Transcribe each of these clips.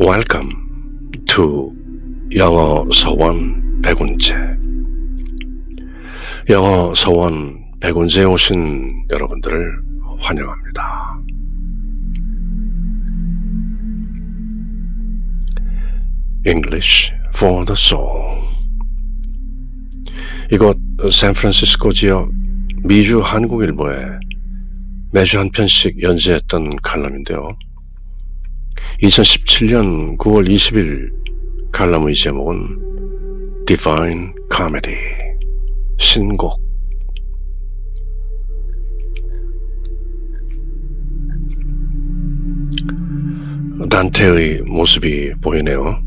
Welcome to 영어 서원 백운제. 영어 서원 백운제에 오신 여러분들을 환영합니다. English for the Soul. 이곳 샌프란시스코 지역 미주 한국일보에 매주 한 편씩 연재했던 칼럼인데요. 2017년 9월 20일 칼럼의 제목은 Divine Comedy 신곡 단테의 모습이 보이네요.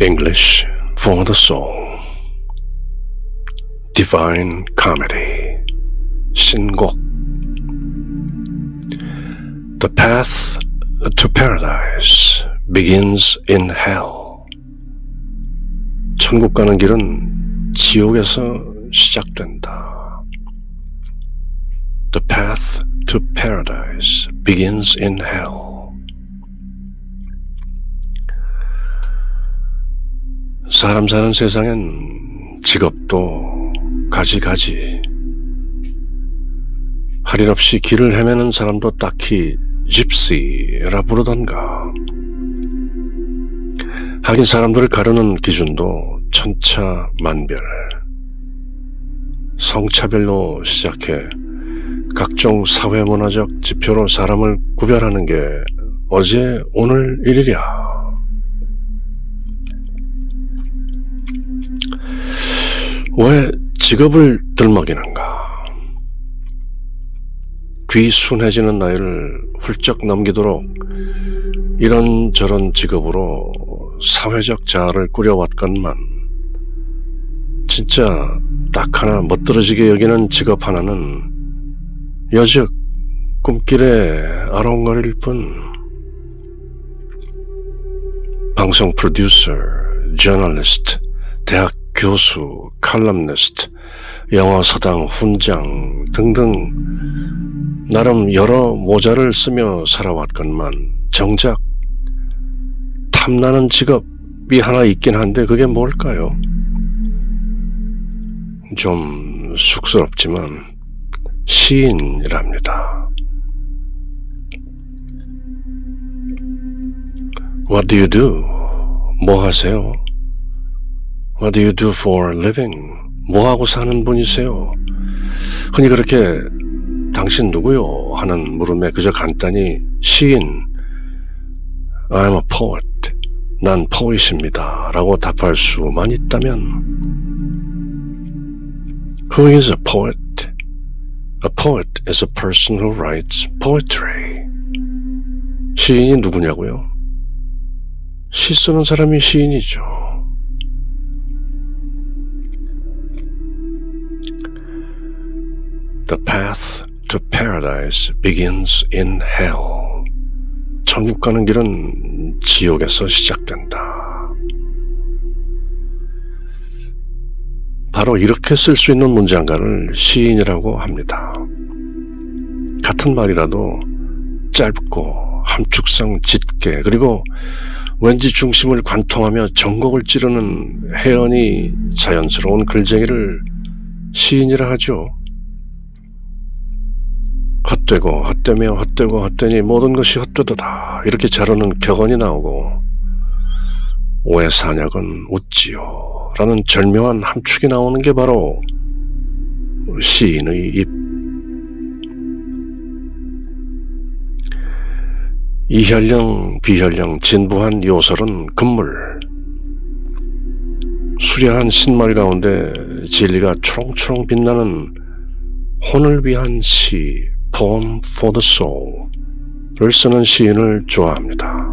English for the Soul Divine Comedy 신곡 The path to paradise begins in hell 천국 가는 길은 지옥에서 시작된다. The path to paradise begins in hell. 사람 사는 세상엔 직업도 가지가지. 할일 없이 길을 헤매는 사람도 딱히 집시라 부르던가. 하긴 사람들을 가르는 기준도 천차만별. 성차별로 시작해 각종 사회문화적 지표로 사람을 구별하는 게 어제 오늘 일이랴. 왜 직업을 들먹이는가? 귀순해지는 나이를 훌쩍 넘기도록 이런저런 직업으로 사회적 자아를 꾸려왔건만 진짜 딱 하나 멋들어지게 여기는 직업 하나는 여즉 꿈길에 아롱거릴 뿐 방송 프로듀서, 저널리스트, 대학 교수, 칼럼니스트, 영어 서당 훈장 등등 나름 여러 모자를 쓰며 살아왔건만 정작 탐나는 직업이 하나 있긴 한데 그게 뭘까요? 좀 쑥스럽지만 시인이랍니다. What do you do? 뭐 하세요? What do you do for a living? 뭐 하고 사는 분이세요? 흔히 그렇게 당신 누구요? 하는 물음에 그저 간단히 시인 I'm a poet. 난 포이십니다. 라고 답할 수만 있다면 Who is a poet? A poet is a person who writes poetry. 시인이 누구냐고요? 시 쓰는 사람이 시인이죠. The path to paradise begins in hell. 천국 가는 길은 지옥에서 시작된다. 바로 이렇게 쓸 수 있는 문장가를 시인이라고 합니다. 같은 말이라도 짧고 함축성 짙게 그리고 왠지 중심을 관통하며 전곡을 찌르는 해연이 자연스러운 글쟁이를 시인이라 하죠. 헛되고 헛되며 헛되고 헛되니 모든 것이 헛되도다. 이렇게 자르는 격언이 나오고 왜 사냥은 웃지요. 라는 절묘한 함축이 나오는 게 바로 시인의 입. 이혈령 비혈령 진부한 요설은 금물. 수려한 신말 가운데 진리가 초롱초롱 빛나는 혼을 위한 시 Poem for the Soul을 쓰는 시인을 좋아합니다.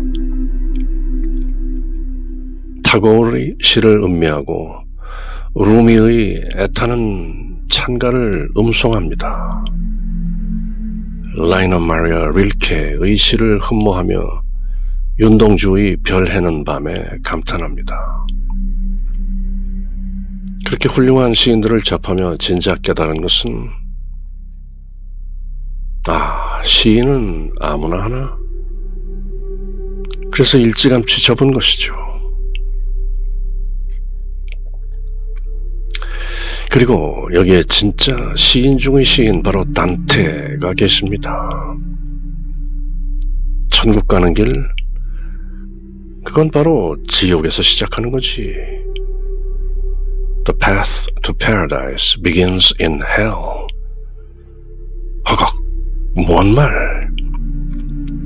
타고르의 시를 음미하고 루미의 애타는 찬가를 음송합니다. 라이너 마리아 릴케의 시를 흠모하며 윤동주의 별 해는 밤에 감탄합니다. 그렇게 훌륭한 시인들을 접하며 진작 깨달은 것은 아, 시인은 아무나 하나? 그래서 일찌감치 접은 것이죠. 그리고 여기에 진짜 시인 중의 시인 바로 단테가 계십니다. 천국 가는 길, 그건 바로 지옥에서 시작하는 거지. The path to paradise begins in hell. 뭔 말?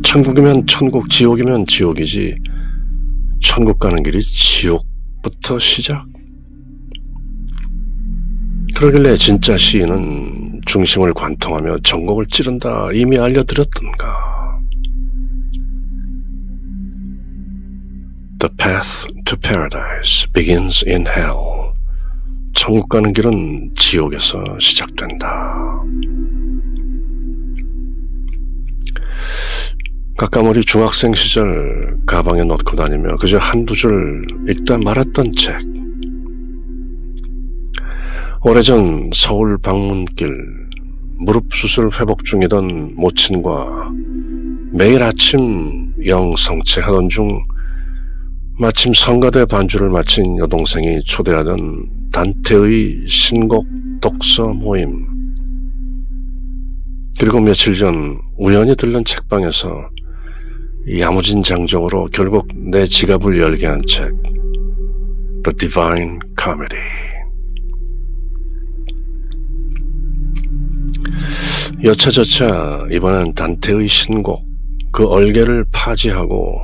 천국이면 천국, 지옥이면 지옥이지. 천국 가는 길이 지옥부터 시작? 그러길래 진짜 시인은 중심을 관통하며 전곡을 찌른다 이미 알려드렸던가. The path to paradise begins in hell. 천국 가는 길은 지옥에서 시작된다. 가까머리 중학생 시절 가방에 넣고 다니며 그저 한두 줄 읽다 말았던 책. 오래전 서울 방문길 무릎 수술 회복 중이던 모친과 매일 아침 영성체 하던 중 마침 성가대 반주를 마친 여동생이 초대하던 단테의 신곡 독서 모임. 그리고 며칠 전 우연히 들른 책방에서 야무진 장정으로 결국 내 지갑을 열게 한 책. The Divine Comedy. 여차저차 이번엔 단테의 신곡 그 얼개를 파지하고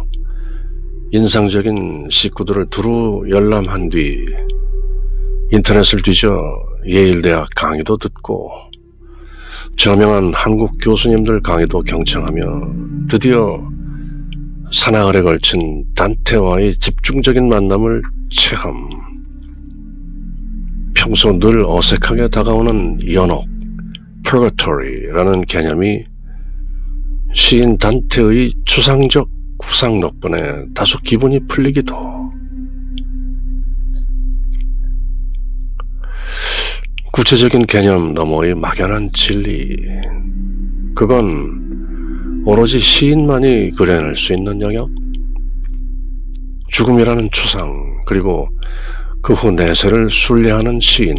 인상적인 식구들을 두루 열람한 뒤 인터넷을 뒤져 예일대학 강의도 듣고 저명한 한국 교수님들 강의도 경청하며 드디어 사나흘에 걸친 단테와의 집중적인 만남을 체험. 평소 늘 어색하게 다가오는 연옥, purgatory라는 개념이 시인 단테의 추상적 구상 덕분에 다소 기분이 풀리기도. 구체적인 개념 너머의 막연한 진리. 그건 오로지 시인만이 그려낼 수 있는 영역. 죽음이라는 추상, 그리고 그 후 내세를 순례하는 시인.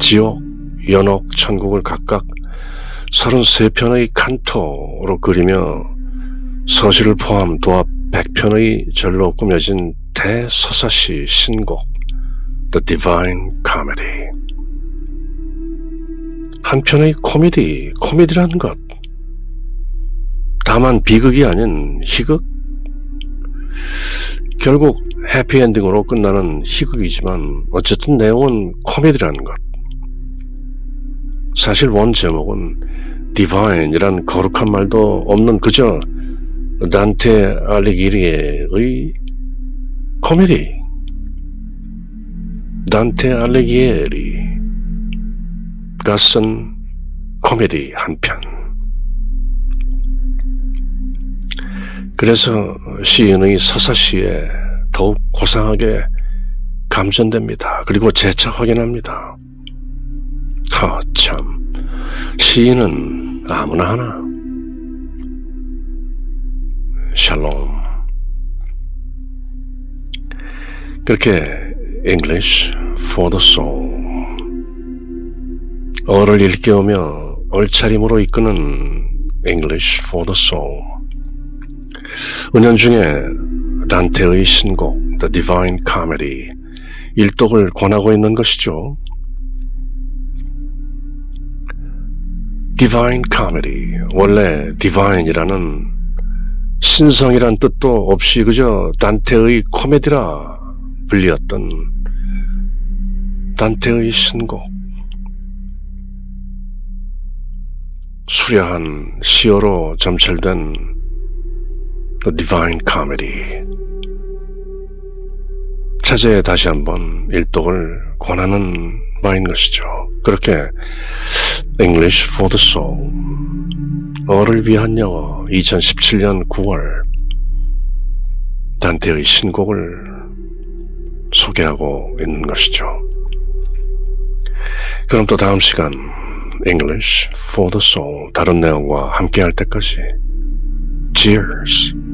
지옥, 연옥, 천국을 각각 33편의 칸토로 그리며 서시를 포함 도합 100편의 절로 꾸며진 대서사시 신곡 The Divine Comedy 한 편의 코미디, 코미디라는 것 다만 비극이 아닌 희극? 결국 해피엔딩으로 끝나는 희극이지만 어쨌든 내용은 코미디라는 것. 사실 원 제목은 디바인이란 거룩한 말도 없는 그저 단테 알리기리의 코미디. 단테 알리기에리가 쓴 코미디 한 편. 그래서 시인의 서사시에 더욱 고상하게 감전됩니다. 그리고 재차 확인합니다. 허, 참. 시인은 아무나 하나. 샬롬. 그렇게 English for the soul. 어를 일깨우며 얼차림으로 이끄는 English for the soul. 은연 중에 단테의 신곡 The Divine Comedy 일독을 권하고 있는 것이죠. Divine Comedy 원래 Divine이라는 신성이란 뜻도 없이 그저 단테의 코미디라 불리었던 단테의 신곡 수려한 시어로 점철된 The Divine Comedy 차제에 다시 한번 일독을 권하는 바인 것이죠. 그렇게 English for the Soul 어를 위한 영어 2017년 9월 단테의 신곡을 소개하고 있는 것이죠. 그럼 또 다음 시간 English for the soul. 다른 내용과 함께 할 때까지. Cheers.